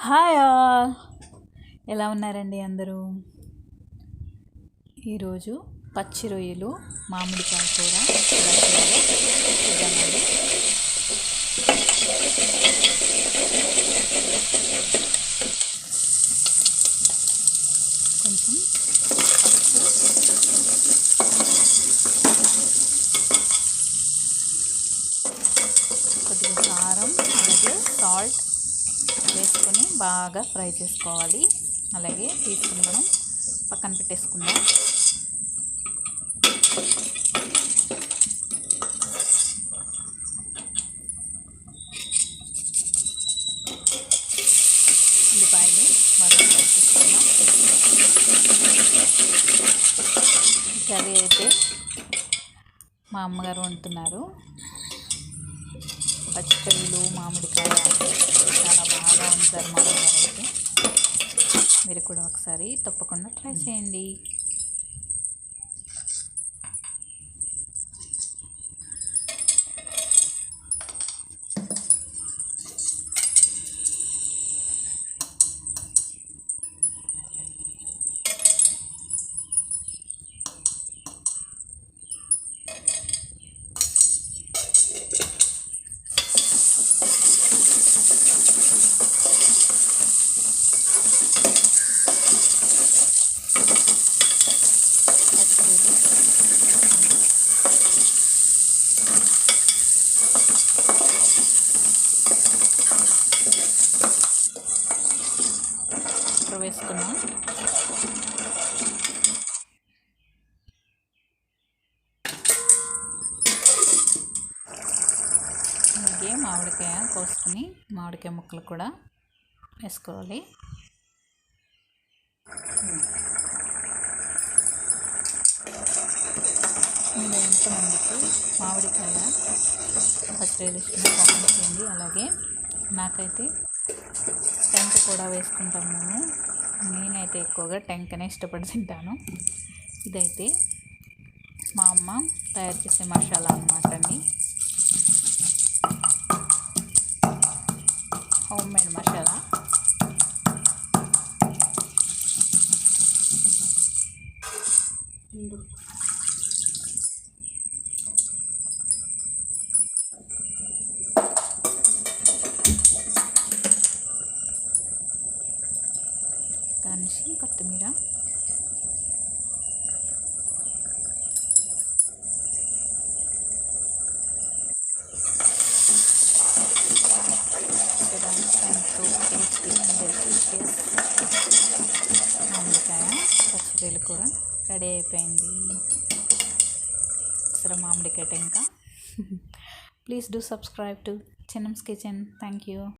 Hi all. ఎలా ఉన్నారండి అందరూ? ఈరోజు పచ్చి రొయ్యలు మామిడికాయ కూర చూద్దామండి. కొంచెం కొద్దిగా కారం అలాగే సాల్ట్ వేసుకొని బాగా ఫ్రై చేసుకోవాలి. అలాగే తీసుకుని మనం పక్కన పెట్టేసుకుందాం. ఉల్లిపాయలు బాగా ఫ్రై చేసుకుందాం. కర్రీ అయితే మా అమ్మగారు వండుతున్నారు. పచ్చళ్ళు మామిడికాయ చాలా బాగా ఉంటారు మా అయితే. మీరు కూడా ఒకసారి తప్పకుండా ట్రై చేయండి. వేసుకున్నాం. అలాగే మామిడికాయ కోసుకుని మామిడికాయ ముక్కలు కూడా వేసుకోవాలి. మీరు ఎంతమందికి మామిడికాయ పచ్చడి ఇష్టమో కామెంట్ చేయండి. అలాగే నాకైతే టెంక కూడా వేసుకుంటాం మేము. నేనైతే ఎక్కువగా టెంకనే ఇష్టపడి తింటాను. ఇదైతే మా అమ్మ తయారు చేసే మసాలా అన్నమాట అండి. Homemade masala. గార్నిష్ కూర రెడీ అయిపోయింది. సరే మామిడికాయ టెంక. Please do subscribe to Chinnam's kitchen thank you